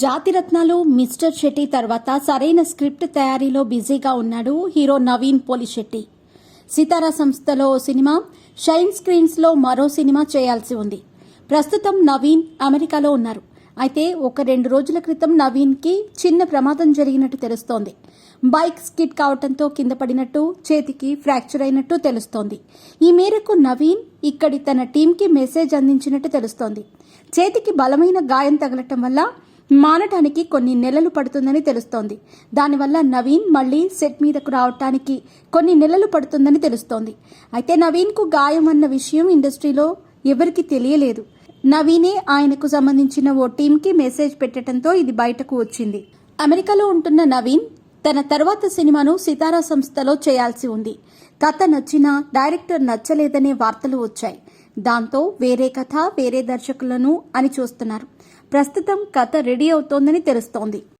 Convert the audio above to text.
జాతిరత్నాలు mister Shetty తర్వాత సరైన script తయారీలో బిజీగా ఉన్నాడు హీరో నవీన్ పోలిశెట్టి. సితారా సంస్థలో ఓ సినిమా షైన్ స్క్రీన్స్లో మరో సినిమా చేయాల్సి ఉంది. ప్రస్తుతం నవీన్ అమెరికాలో ఉన్నారు. అయితే ఒక రెండు రోజుల క్రితం నవీన్కి చిన్న ప్రమాదం జరిగినట్టు తెలుస్తోంది. బైక్ స్కిడ్ కావడంతో కింద పడినట్టు చేతికి ఫ్రాక్చర్ అయినట్టు తెలుస్తోంది. ఈ మేరకు నవీన్ ఇక్కడి తన టీంకి మెసేజ్ అందించినట్టు తెలుస్తోంది. చేతికి బలమైన గాయం తగలటం వల్ల మానటానికి కొన్ని నెలలు పడుతుందని తెలుస్తోంది. దానివల్ల నవీన్ మళ్ళీ సెట్ మీదకు రావటానికి కొన్ని నెలలు పడుతుందని తెలుస్తోంది. అయితే నవీన్కు గాయం అన్న విషయం ఇండస్ట్రీలో ఎవరికీ తెలియలేదు. నవీనే ఆయనకు సంబంధించిన ఓ టీంకి మెసేజ్ పెట్టడంతో ఇది బయటకు వచ్చింది. అమెరికాలో ఉంటున్న నవీన్ తన తర్వాత సినిమాను సితారా సంస్థలో చేయాల్సి ఉంది. కథ నచ్చినా డైరెక్టర్ నచ్చలేదనే వార్తలు వచ్చాయి. దాంతో వేరే కథ వేరే దర్శకులను అని చూస్తున్నారు ప్రస్తుతం కథ రెడీ అవుతోందని తెలుస్తోంది.